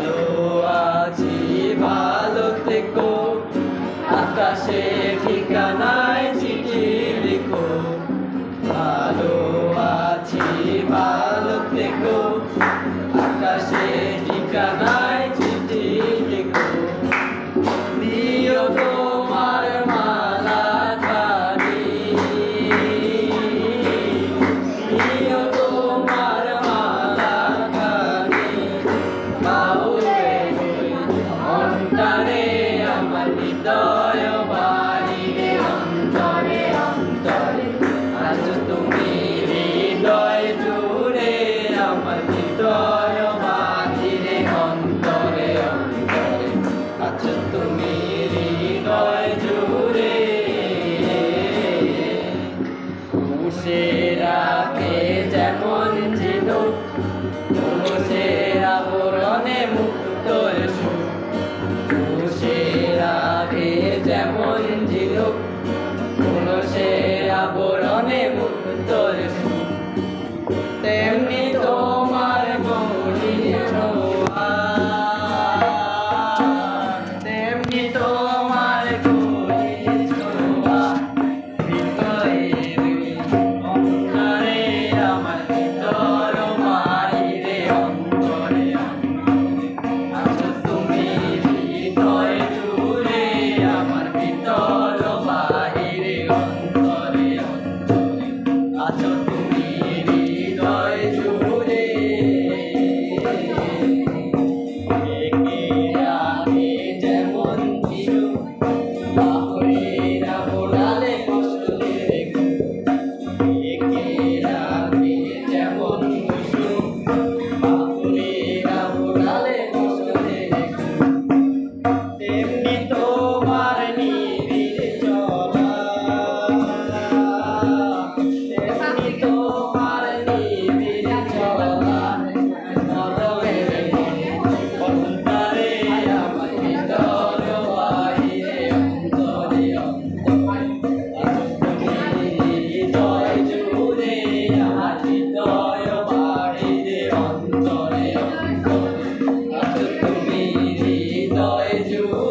ভালো আছি ভালো থেকো। আকাশে ঠিকানায় চিঠি 더 vergonha. you